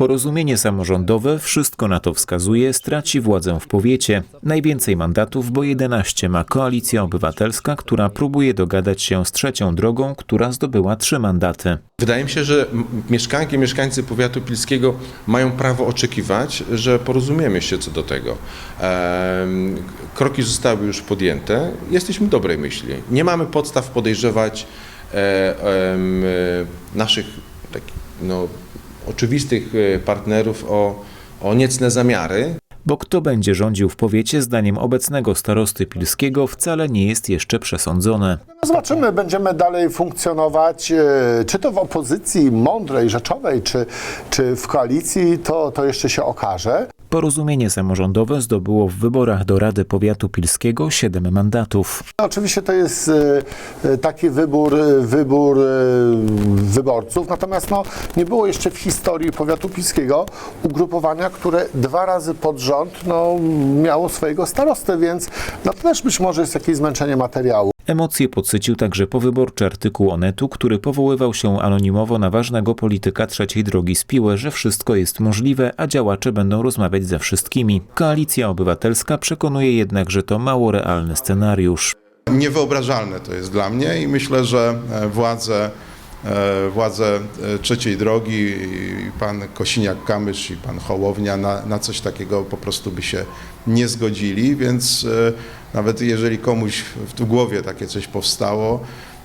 Porozumienie samorządowe, wszystko na to wskazuje, straci władzę w powiecie. Najwięcej mandatów, bo 11 ma Koalicja Obywatelska, która próbuje dogadać się z trzecią drogą, która zdobyła trzy mandaty. Wydaje mi się, że mieszkanki mieszkańcy powiatu pilskiego mają prawo oczekiwać, że porozumiemy się co do tego. Kroki zostały już podjęte. Jesteśmy dobrej myśli. Nie mamy podstaw podejrzewać e, e, naszych takich, no, oczywistych e, partnerów o, o niecne zamiary. Bo kto będzie rządził w powiecie, zdaniem obecnego starosty Pilskiego, wcale nie jest jeszcze przesądzone. No Zobaczymy, będziemy dalej funkcjonować, e, czy to w opozycji mądrej, rzeczowej, czy, czy w koalicji, to, to jeszcze się okaże. Porozumienie samorządowe zdobyło w wyborach do Rady Powiatu Pilskiego 7 mandatów. Oczywiście to jest e, e, taki wybór, e, wybór wyborców, natomiast no, nie było jeszcze w historii powiatu pilskiego ugrupowania, które dwa razy pod rząd no, miało swojego starostę, więc no, to też być może jest jakieś zmęczenie materiału. Emocje podsycił także powyborczy artykuł Onetu, który powoływał się anonimowo na ważnego polityka trzeciej drogi z Piłę, że wszystko jest możliwe, a działacze będą rozmawiać ze wszystkimi. Koalicja Obywatelska przekonuje jednak, że to mało realny scenariusz. Niewyobrażalne to jest dla mnie i myślę, że e, władze, władze e, trzeciej drogi, i pan Kosiniak-Kamysz i pan Hołownia na, na coś takiego po prostu by się nie zgodzili, więc e, nawet jeżeli komuś w głowie takie coś powstało,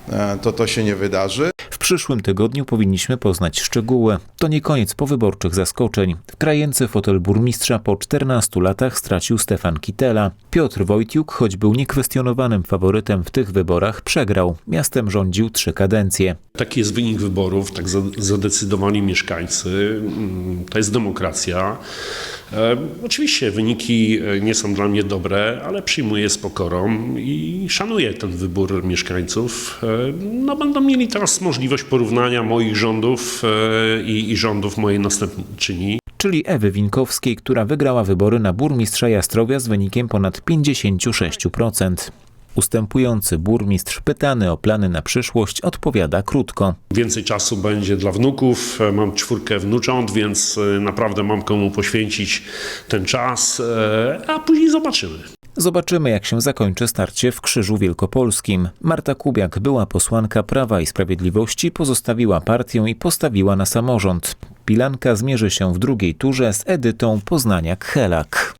e, to to się nie wydarzy. Przyszłym tygodniu powinniśmy poznać szczegóły. To nie koniec powyborczych zaskoczeń. W krajęcy fotel burmistrza po 14 latach stracił Stefan Kitela. Piotr Wojciuk, choć był niekwestionowanym faworytem w tych wyborach, przegrał. Miastem rządził trzy kadencje. Taki jest wynik wyborów, tak za- zadecydowali mieszkańcy. Mm, To jest demokracja. E, Oczywiście wyniki e, nie są dla mnie dobre, ale przyjmuję z pokorą i szanuję ten wybór mieszkańców. E, No, będą mieli teraz możliwość porównania moich rządów i, i rządów mojej następczyni. Czyli Ewy Winkowskiej, która wygrała wybory na burmistrza Jastrowia z wynikiem ponad 56%. Ustępujący burmistrz pytany o plany na przyszłość odpowiada krótko. Więcej czasu będzie dla wnuków. E, Mam czwórkę wnucząt, więc e, naprawdę mam komu poświęcić ten czas, e, a później zobaczymy. Zobaczymy, jak się zakończy starcie w Krzyżu Wielkopolskim. Marta Kubiak, była posłanka Prawa i Sprawiedliwości, pozostawiła partię i postawiła na samorząd. Pilanka zmierzy się w drugiej turze z Edytą Poznaniak-Helak.